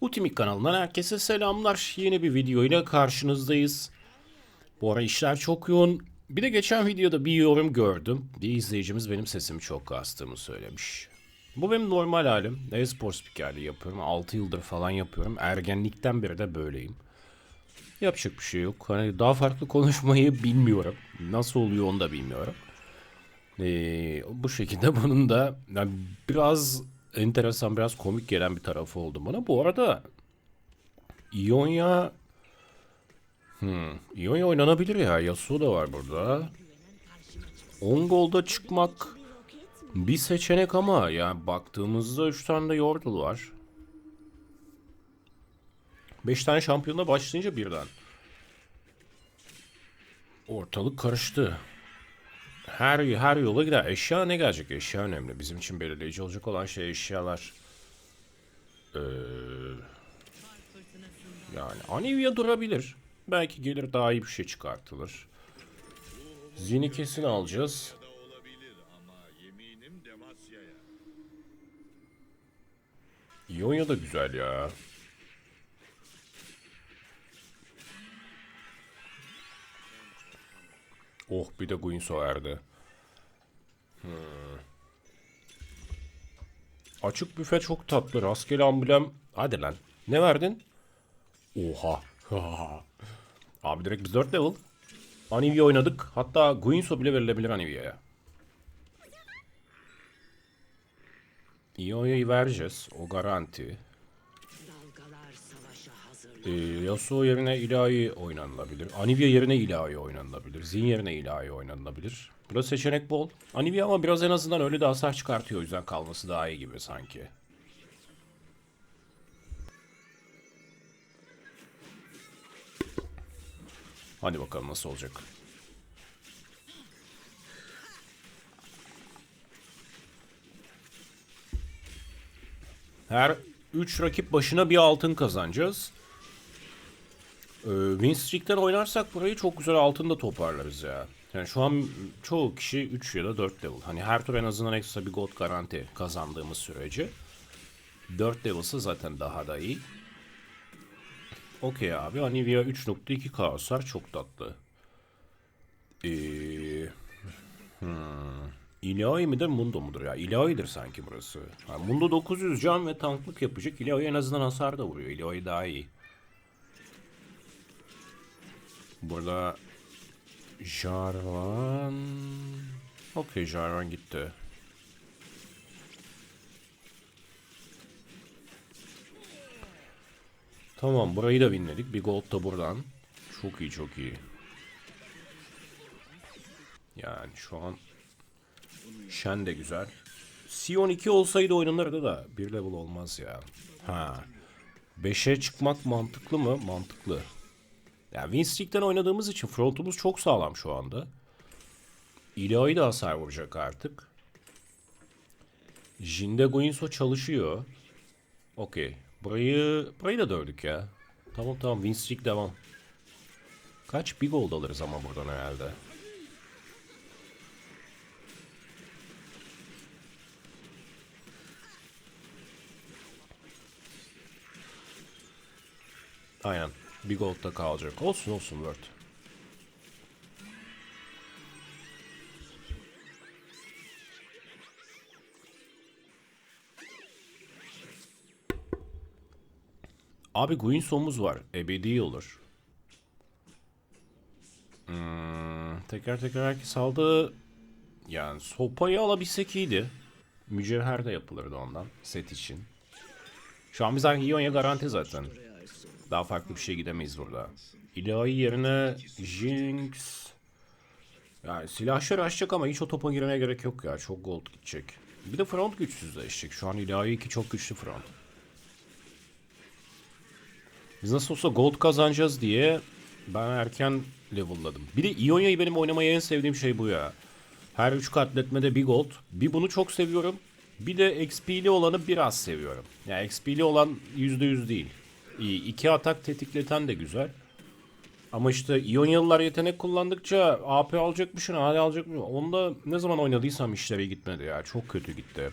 Ultimate kanalından herkese selamlar. Yeni bir video ile karşınızdayız. Bu ara işler çok yoğun. Bir de geçen videoda bir yorum gördüm. Bir izleyicimiz benim sesimi çok kastığımı söylemiş. Bu benim normal halim. E-spor spikerliği yapıyorum. 6 yıldır falan yapıyorum. Ergenlikten beri de böyleyim. Yapacak bir şey yok. Hani daha farklı konuşmayı bilmiyorum. Nasıl oluyor onu da bilmiyorum. Ee, bu şekilde bunun da yani biraz enteresan, biraz komik gelen bir tarafı oldu bana. Bu arada İonya hmm, İonya oynanabilir ya. Yasuo da var burada. 10 golda çıkmak bir seçenek ama yani baktığımızda 3 tane de Yordle var. 5 tane şampiyonla başlayınca birden. Ortalık karıştı. Her her yola gider. Eşya ne gelecek? Eşya önemli. Bizim için belirleyici olacak olan şey eşyalar. Ee, yani Anivia durabilir. Belki gelir daha iyi bir şey çıkartılır. Zini kesin alacağız. Ionia da güzel ya. Oh bir de Guinsoo erdi. Hmm. Açık büfe çok tatlı. Rastgele amblem. Hadi lan. Ne verdin? Oha. Abi direkt biz 4 level. Anivia oynadık. Hatta Guinsoo bile verilebilir Anivia'ya. Ionia'yı vereceğiz. O garanti. Ee, Yasuo yerine ilahi oynanılabilir. Anivia yerine ilahi oynanılabilir. Zin yerine ilahi oynanılabilir. Burada seçenek bol. Anivia ama biraz en azından öyle de hasar çıkartıyor. O yüzden kalması daha iyi gibi sanki. Hadi bakalım nasıl olacak. Her 3 rakip başına bir altın kazanacağız. Ee, win streak'ten oynarsak burayı çok güzel altın da toparlarız ya. Yani şu an çoğu kişi 3 ya da 4 level. Hani her tur en azından ekstra bir gold garanti kazandığımız sürece. 4 level'sı zaten daha da iyi. Okey abi. Anivia 3.2k hasar çok tatlı. Ee, hmm. İlahi midir Mundo mudur ya? İlahidir sanki burası. Ha, Mundo 900 can ve tanklık yapacak. İlahi en azından hasar da vuruyor. İlahi daha iyi. Burada Jarvan Okey Jarvan gitti. Tamam burayı da winledik. Bir gold da buradan. Çok iyi çok iyi. Yani şu an Shen de güzel. Sion 2 olsaydı oynanırdı da bir level olmaz ya. Ha. 5'e çıkmak mantıklı mı? Mantıklı. Ya yani Winstreak'ten oynadığımız için frontumuz çok sağlam şu anda. İlahi de hasar vuracak artık. Jinde Guinsoo çalışıyor. Okey. Burayı, burayı da dövdük ya. Tamam tamam Winstreak devam. Kaç bir gold alırız ama buradan herhalde. Aynen. Bir gold da kalacak. Olsun olsun Word. Abi Guinsoo'muz var. Ebedi olur. Hmm, tekrar tekrar herkes aldı. Yani sopayı alabilsek iyiydi. Mücevher de yapılırdı ondan. Set için. Şu an biz Ionia garanti zaten. Daha farklı bir şey gidemeyiz burada. İlahi yerine Jinx. Yani silahşör açacak ama hiç o topa girmeye gerek yok ya. Çok gold gidecek. Bir de front güçsüzleşecek. Şu an ilahi 2 çok güçlü front. Biz nasıl olsa gold kazanacağız diye ben erken level'ladım. Bir de Ionia'yı benim oynamayı en sevdiğim şey bu ya. Her 3 katletmede bir gold. Bir bunu çok seviyorum. Bir de XP'li olanı biraz seviyorum. Yani XP'li olan %100 değil. İyi. iki atak tetikleten de güzel. Ama işte İonyalılar yetenek kullandıkça AP alacakmışsın, AD alacakmışsın. Onda ne zaman oynadıysam işleri gitmedi ya. Çok kötü gitti hep.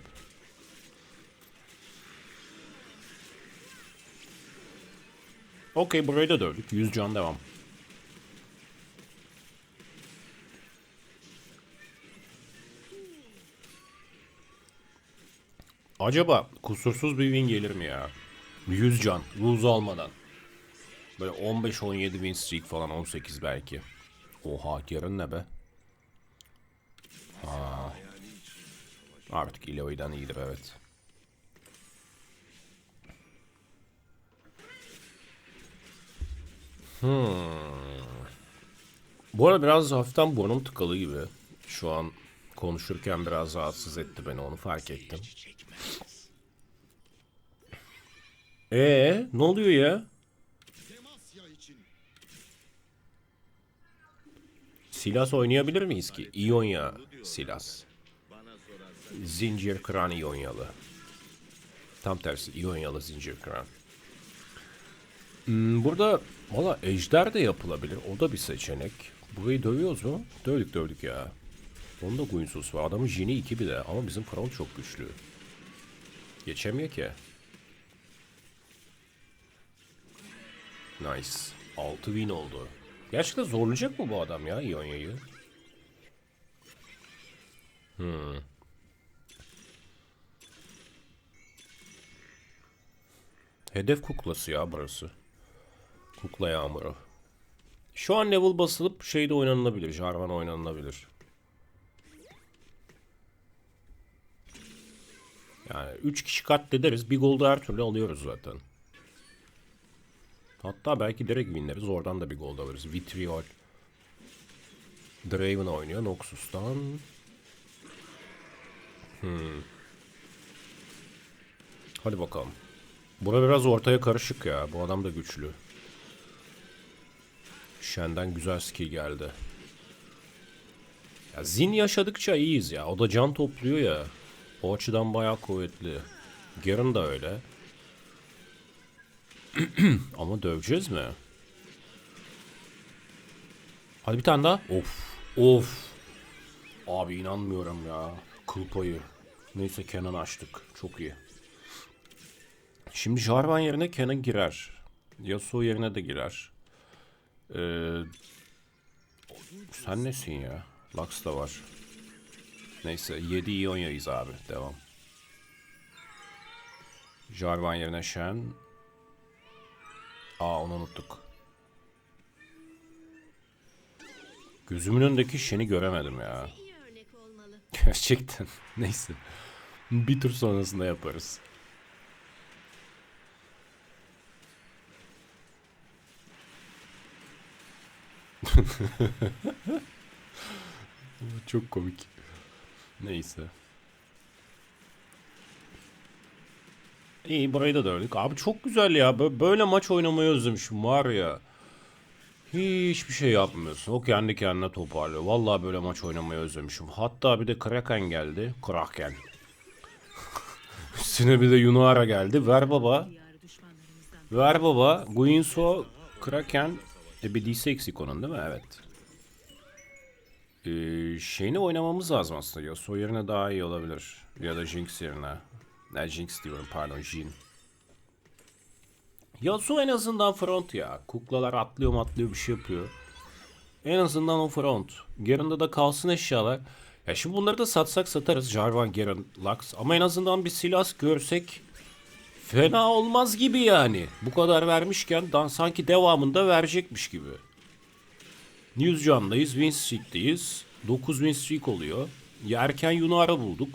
Okey burayı da dövdük. 100 can devam. Acaba kusursuz bir win gelir mi ya? 100 can. Lose almadan. Böyle 15-17 win streak falan 18 belki. Oha yarın ne be? Aa. Artık Eloy'dan iyidir evet. Bu arada biraz hafiften burnum tıkalı gibi. Şu an konuşurken biraz rahatsız etti beni onu fark ettim. Ee, ne oluyor ya? Silas oynayabilir miyiz ki? İonya Silas. Zincir kıran İonyalı. Tam tersi İonyalı zincir kıran. Hmm, burada valla ejder de yapılabilir. O da bir seçenek. Burayı dövüyoruz mu? Dövdük dövdük ya. Onun da Guinsuz var. Adamın Jini 2 bir de ama bizim front çok güçlü. Geçemiyor ki. Nice. 6 win oldu. Gerçekten zorlayacak mı bu adam ya İonya'yı? Hmm. Hedef kuklası ya burası. Kukla yağmuru. Şu an level basılıp şeyde oynanılabilir. Jarvan oynanılabilir. Yani 3 kişi katlederiz. Bir golda her türlü alıyoruz zaten. Hatta belki direkt winleriz. Oradan da bir gol alırız. Vitriol. Draven oynuyor Noxus'tan. Hmm. Hadi bakalım. Bura biraz ortaya karışık ya. Bu adam da güçlü. Shen'den güzel skill geldi. Ya Zin yaşadıkça iyiyiz ya. O da can topluyor ya. O açıdan bayağı kuvvetli. Garen da öyle. Ama döveceğiz mi? Hadi bir tane daha. Of. Of. Abi inanmıyorum ya. Kıl payı. Neyse Kenan açtık. Çok iyi. Şimdi Jarvan yerine Kenan girer. Yasuo yerine de girer. Ee, sen nesin ya? Lux da var. Neyse 7 İonya'yız abi. Devam. Jarvan yerine Shen. Aa onu unuttuk. Gözümün önündeki Shen'i göremedim ya. Gerçekten. Neyse. Bir tur sonrasında yaparız. Çok komik. Neyse. İyi burayı da dördük. Abi çok güzel ya. Bö- Böyle maç oynamayı özlemişim var ya. Hiçbir şey yapmıyorsun. O kendi kendine toparlıyor. Vallahi böyle maç oynamayı özlemişim. Hatta bir de Kraken geldi. Kraken. Üstüne bir de Yunuara geldi. Ver baba. Ver baba. Guinsoo, Kraken. E bir DC eksik onun değil mi? Evet. Ee, şeyini oynamamız lazım aslında. Yasuo yerine daha iyi olabilir. Ya da Jinx yerine. Ne Jinx diyorum pardon Jin. Yasuo en azından front ya. Kuklalar atlıyor atlıyor bir şey yapıyor. En azından o front. Garen'da da kalsın eşyalar. Ya şimdi bunları da satsak satarız. Jarvan, Garen, Lux. Ama en azından bir silah görsek fena olmaz gibi yani. Bu kadar vermişken dan sanki devamında verecekmiş gibi. 100 candayız, win streak'teyiz. 9 win oluyor. Ya erken Yunar'a bulduk.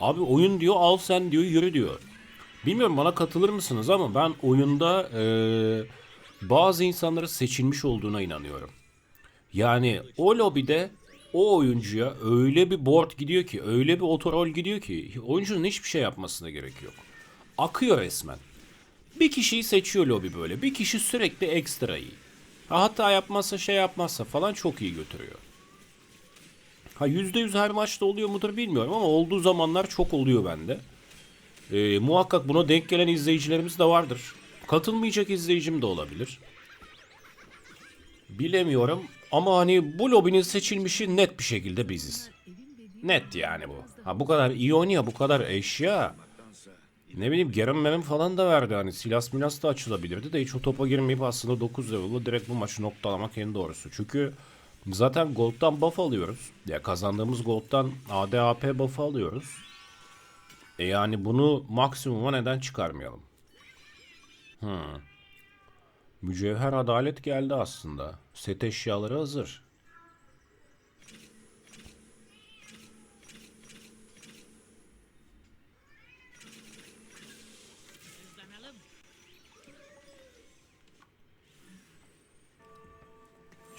Abi oyun diyor al sen diyor yürü diyor. Bilmiyorum bana katılır mısınız ama ben oyunda eee, bazı insanların seçilmiş olduğuna inanıyorum. Yani o lobide o oyuncuya öyle bir board gidiyor ki, öyle bir otorol gidiyor ki oyuncunun hiçbir şey yapmasına gerek yok. Akıyor resmen. Bir kişiyi seçiyor lobi böyle. Bir kişi sürekli ekstra iyi. Ha, Hatta yapmazsa şey yapmazsa falan çok iyi götürüyor. Ha %100 her maçta oluyor mudur bilmiyorum ama olduğu zamanlar çok oluyor bende. Ee, muhakkak buna denk gelen izleyicilerimiz de vardır. Katılmayacak izleyicim de olabilir. Bilemiyorum ama hani bu lobinin seçilmişi net bir şekilde biziz. Net yani bu. Ha bu kadar Ionia, bu kadar eşya. Ne bileyim Garen Merim falan da verdi hani Silas Milas da açılabilirdi de hiç o topa girmeyip aslında 9 level'la direkt bu maçı noktalamak en doğrusu. Çünkü zaten Gold'dan buff alıyoruz. Ya kazandığımız Gold'dan ADAP buff alıyoruz. E yani bunu maksimuma neden çıkarmayalım? Hmm. Mücevher adalet geldi aslında. Set eşyaları hazır.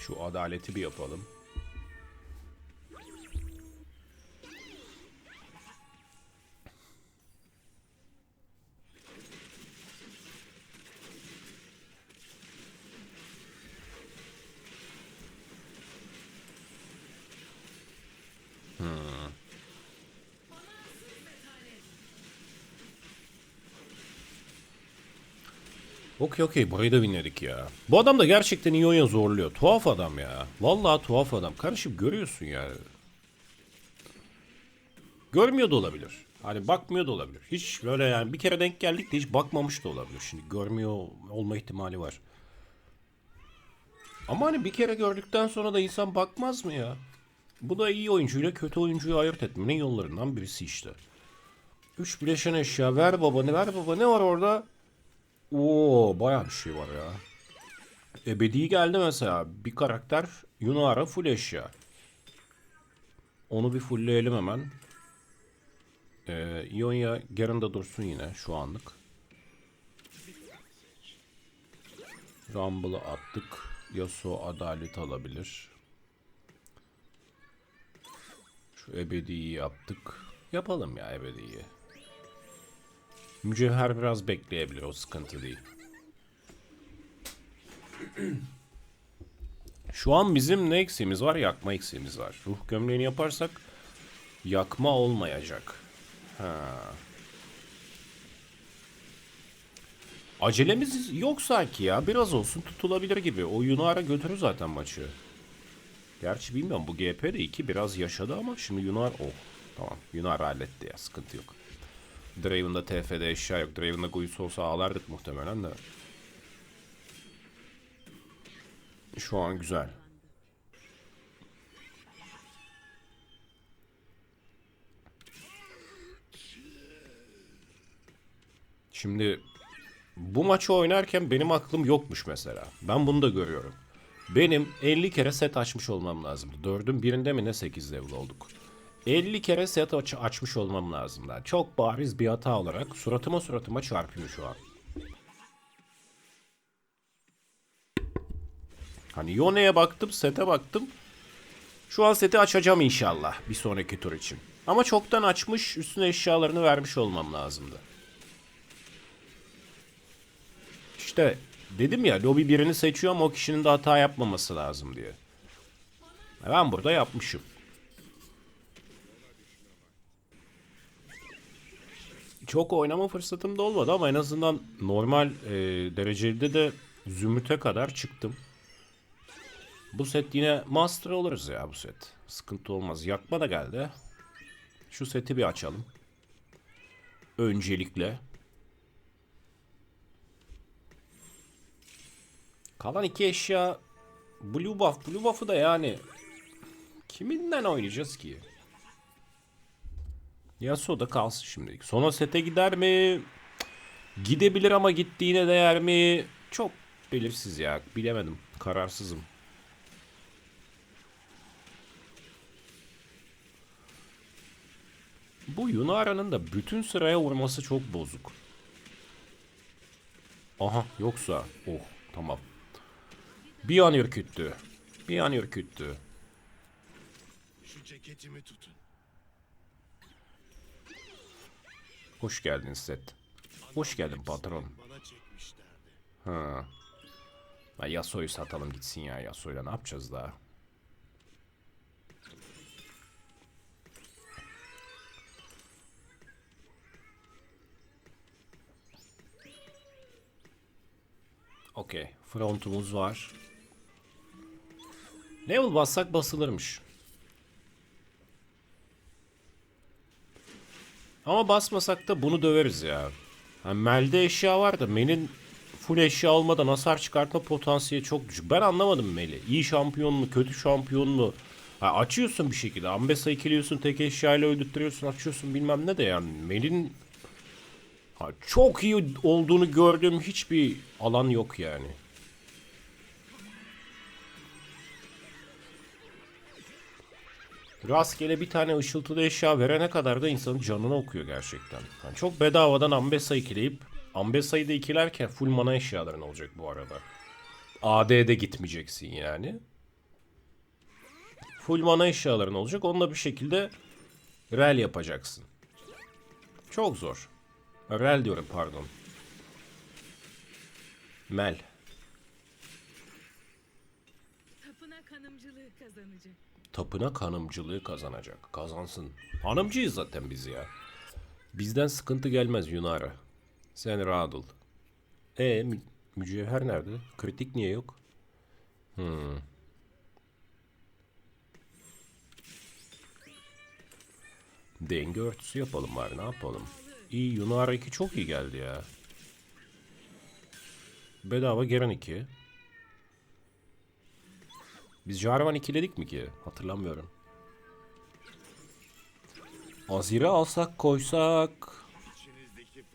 Şu adaleti bir yapalım. Okey okey burayı da winledik ya. Bu adam da gerçekten iyi oyun zorluyor. Tuhaf adam ya. Vallahi tuhaf adam. Karışıp görüyorsun yani. Görmüyor da olabilir. Hani bakmıyor da olabilir. Hiç böyle yani bir kere denk geldik de hiç bakmamış da olabilir. Şimdi görmüyor olma ihtimali var. Ama hani bir kere gördükten sonra da insan bakmaz mı ya? Bu da iyi oyuncuyla kötü oyuncuyu ayırt etmenin yollarından birisi işte. Üç bileşen eşya ver baba ne ver baba ne var orada? Oo bayağı bir şey var ya. Ebedi geldi mesela. Bir karakter Yunara full eşya. Onu bir fullleyelim hemen. Ee, Ionia Garen'da dursun yine şu anlık. Rumble'ı attık. Yasuo adalet alabilir. Şu ebediyi yaptık. Yapalım ya ebediyi. Mücevher biraz bekleyebilir o sıkıntı değil. Şu an bizim ne eksiğimiz var? Yakma eksiğimiz var. Ruh gömleğini yaparsak yakma olmayacak. Ha. Acelemiz yok sanki ya. Biraz olsun tutulabilir gibi. O Yunar'a götürür zaten maçı. Gerçi bilmiyorum bu GP de 2 biraz yaşadı ama şimdi Yunar oh tamam Yunar halletti ya sıkıntı yok. Draven'da TF'de eşya yok. Draven'da Guius olsa ağlardık muhtemelen de. Şu an güzel. Şimdi bu maçı oynarken benim aklım yokmuş mesela. Ben bunu da görüyorum. Benim 50 kere set açmış olmam lazımdı. Dördün birinde mi ne 8 level olduk. 50 kere set aç- açmış olmam lazım. lan. Çok bariz bir hata olarak suratıma suratıma çarpıyor şu an. Hani Yone'ye baktım, sete baktım. Şu an seti açacağım inşallah bir sonraki tur için. Ama çoktan açmış, üstüne eşyalarını vermiş olmam lazımdı. İşte dedim ya lobi birini seçiyor ama o kişinin de hata yapmaması lazım diye. Ben burada yapmışım. Çok oynama fırsatım da olmadı ama en azından normal e, derecede de zümrüte kadar çıktım. Bu set yine master oluruz ya bu set. Sıkıntı olmaz. Yakma da geldi. Şu seti bir açalım. Öncelikle. Kalan iki eşya Blue buff. Blue buff'ı da yani kiminden oynayacağız ki? Yasuo da kalsın şimdilik. Sona sete gider mi? Gidebilir ama gittiğine değer mi? Çok belirsiz ya. Bilemedim. Kararsızım. Bu Yunara'nın da bütün sıraya vurması çok bozuk. Aha yoksa. Oh tamam. Bir an ürküttü. Bir an ürküttü. Şu ceketimi tutun. Hoş geldin Set. Hoş geldin patron. Ha. Ya Yasuo'yu satalım gitsin ya Yasuo'yla ne yapacağız daha? Okey. Frontumuz var. Level bassak basılırmış. Ama basmasak da bunu döveriz ya. Yani Mel'de eşya var da Mel'in full eşya olmadan hasar çıkartma potansiyeli çok düşük. Ben anlamadım Mel'i. İyi şampiyon mu, kötü şampiyon mu? Ha, açıyorsun bir şekilde. Ambessa ikiliyorsun, tek eşyayla öldürtüyorsun, açıyorsun bilmem ne de yani. Mel'in ha, çok iyi olduğunu gördüğüm hiçbir alan yok yani. Rastgele bir tane ışıltılı eşya verene kadar da insanın canını okuyor gerçekten. Yani çok bedavadan Ambessa ikileyip Ambessa'yı da ikilerken full mana eşyaların olacak bu arada. AD'de gitmeyeceksin yani. Full mana eşyaların olacak. Onunla bir şekilde rel yapacaksın. Çok zor. Rel diyorum pardon. Mel. Tapınak hanımcılığı kazanacak. Tapına kanımcılığı kazanacak. Kazansın. Hanımcıyız zaten biz ya. Bizden sıkıntı gelmez Yunara. Sen rahat ol. E mü- mücevher nerede? Kritik niye yok? Hmm. Denge örtüsü yapalım bari ne yapalım. İyi Yunara 2 çok iyi geldi ya. Bedava Geren 2. Biz Jarvan 2'ledik mi ki? Hatırlamıyorum. Azir'i alsak koysak...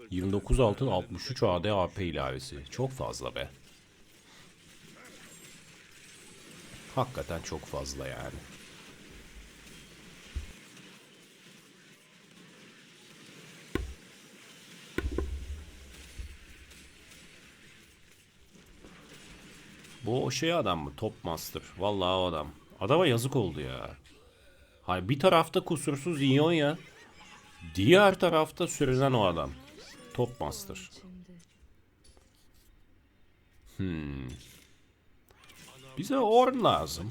29 altın 63 AD AP ilavesi. Çok fazla be. Hakikaten çok fazla yani. Bu o şey adam mı? Top Master. Vallahi o adam. Adama yazık oldu ya. Hayır bir tarafta kusursuz ya. Diğer tarafta sürünen o adam. Top Master. Hmm. Bize Orn lazım.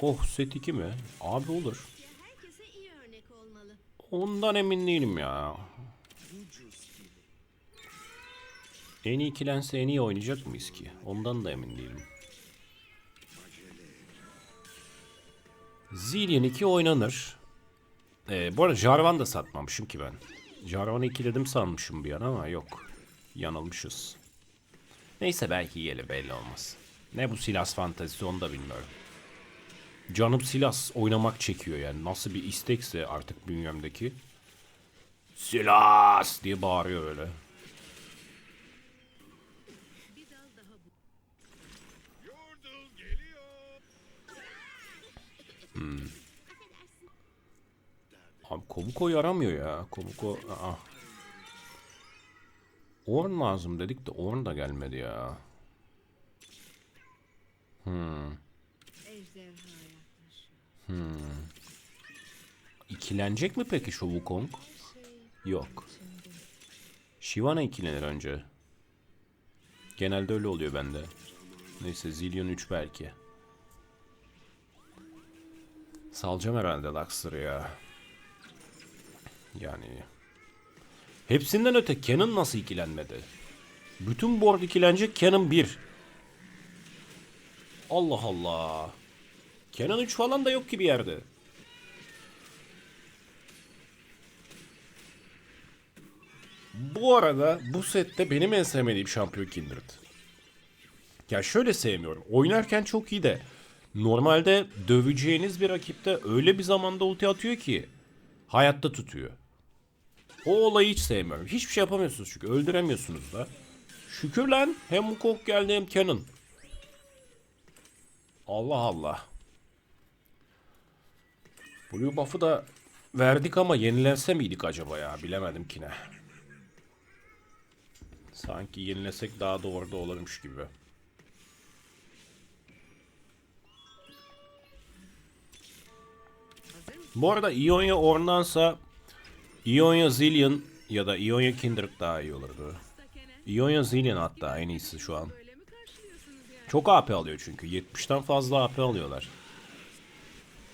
Oh set 2 mi? Abi olur. Ondan emin değilim ya. En iyi ikilense en iyi oynayacak mıyız ki? Ondan da emin değilim. Zillion 2 oynanır. Ee, bu arada Jarvan da satmamışım ki ben. Jarvan'ı ikiledim sanmışım bir an ama yok. Yanılmışız. Neyse belki gelir belli olmaz. Ne bu Silas fantezisi onu da bilmiyorum. Canım Silas oynamak çekiyor yani. Nasıl bir istekse artık bünyemdeki. Silas diye bağırıyor öyle. Abi Komuko yaramıyor ya. Komuko... Aa. Orn lazım dedik de Orn da gelmedi ya. Ejderha yaklaşıyor. İkilenecek mi peki şu Wukong? Yok. Shyvana ikilenir önce. Genelde öyle oluyor bende. Neyse Zillion 3 belki. Salacağım herhalde Luxor'ı ya. Yani... Hepsinden öte Canon nasıl ikilenmedi? Bütün board ikilenecek Canon 1. Allah Allah. Canon 3 falan da yok ki bir yerde. Bu arada bu sette benim en sevmediğim şampiyon Kindred. Ya şöyle sevmiyorum. Oynarken çok iyi de normalde döveceğiniz bir rakipte öyle bir zamanda ulti atıyor ki hayatta tutuyor. O olayı hiç sevmiyorum. Hiçbir şey yapamıyorsunuz çünkü öldüremiyorsunuz da. Şükür lan hem Wukong geldi hem Canon. Allah Allah. Blue buff'ı da verdik ama yenilense miydik acaba ya bilemedim ki ne. Sanki yenilesek daha doğru da olurmuş gibi. Bu arada Ionia Orn'dansa Ionia Zillion ya da Ionia Kindred daha iyi olurdu. Ionia Zillion hatta en iyisi şu an. Çok AP alıyor çünkü. 70'ten fazla AP alıyorlar.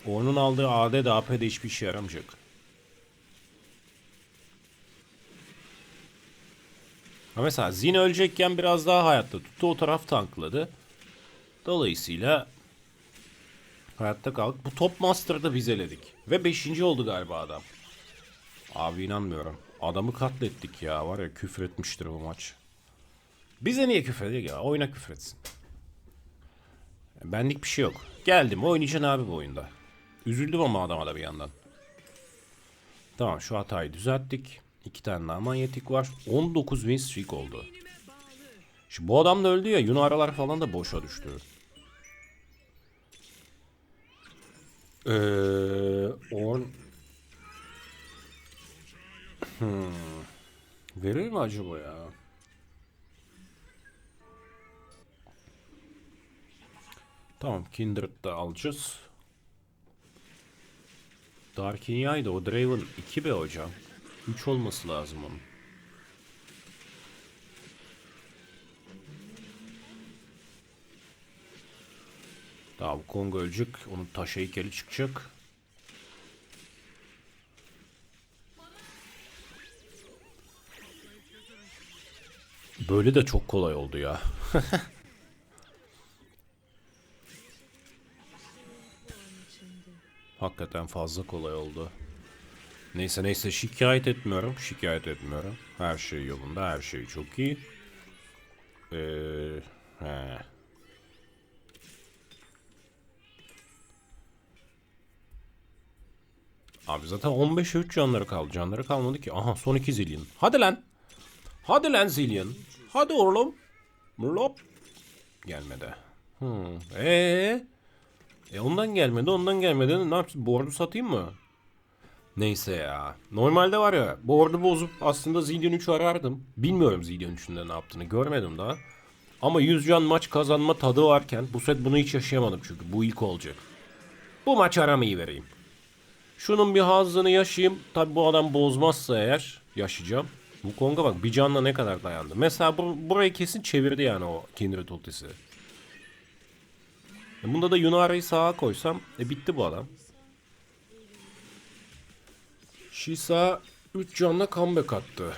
Orn'un aldığı AD de AP'de hiçbir işe yaramayacak. Ha mesela Zin ölecekken biraz daha hayatta tuttu. O taraf tankladı. Dolayısıyla hayatta kaldık. Bu Top Master'ı da biz eledik. Ve 5. oldu galiba adam. Abi inanmıyorum. Adamı katlettik ya. Var ya küfür etmiştir bu maç. Bize niye küfür ediyor ya? Oyuna küfür etsin. Benlik bir şey yok. Geldim oynayacaksın abi bu oyunda. Üzüldüm ama adama da bir yandan. Tamam şu hatayı düzelttik. İki tane daha manyetik var. 19 win streak oldu. Şimdi bu adam da öldü ya. Yunaralar falan da boşa düştü. Ee, on... Hmm. Verir mi acaba ya? Tamam Kindred'da alacağız. Dark Inya'ydı o Draven 2 be hocam. 3 olması lazım onun. Tamam Kong ölecek. Onun taş heykeli çıkacak. Böyle de çok kolay oldu ya. Hakikaten fazla kolay oldu. Neyse neyse şikayet etmiyorum. Şikayet etmiyorum. Her şey yolunda. Her şey çok iyi. Ee, he. Abi zaten 15'e 3 canları kaldı. Canları kalmadı ki. Aha son 2 zillion. Hadi lan. Hadi lan zillion. Hadi oğlum. Lop. Gelmedi. Hmm. Ee? E ondan gelmedi ondan gelmedi. Ne yapayım? Board'u satayım mı? Neyse ya. Normalde var ya board'u bozup aslında Zillion 3 arardım. Bilmiyorum Zillion 3'ün de ne yaptığını görmedim daha. Ama 100 can maç kazanma tadı varken bu set bunu hiç yaşayamadım çünkü bu ilk olacak. Bu maç aramayı vereyim. Şunun bir hazzını yaşayayım. Tabi bu adam bozmazsa eğer yaşayacağım. Bu Konga bak bir canla ne kadar dayandı. Mesela bu, burayı kesin çevirdi yani o Kindred ultisi. E bunda da Yunara'yı sağa koysam e bitti bu adam. Shisa 3 canla comeback attı.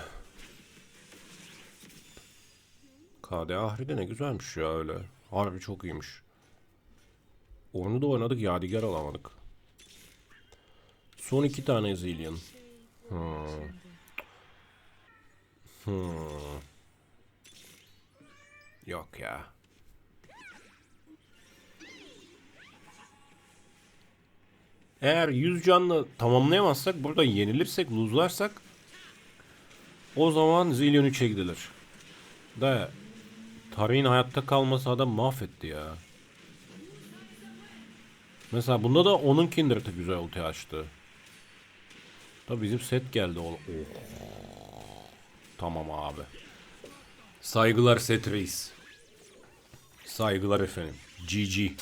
KD Ahri de ne güzelmiş ya öyle. Harbi çok iyiymiş. Onu da oynadık yadigar alamadık. Son iki tane Zillion. Hmm. Hmm. Yok ya. Eğer 100 canla tamamlayamazsak burada yenilirsek, luzlarsak o zaman Zillion 3'e gidilir. Da Tarihin hayatta kalması adam mahvetti ya. Mesela bunda da onun Kindred'ı güzel ulti açtı. Tabi bizim set geldi. o- Oh. Tamam abi. Saygılar set reis. Saygılar efendim. GG.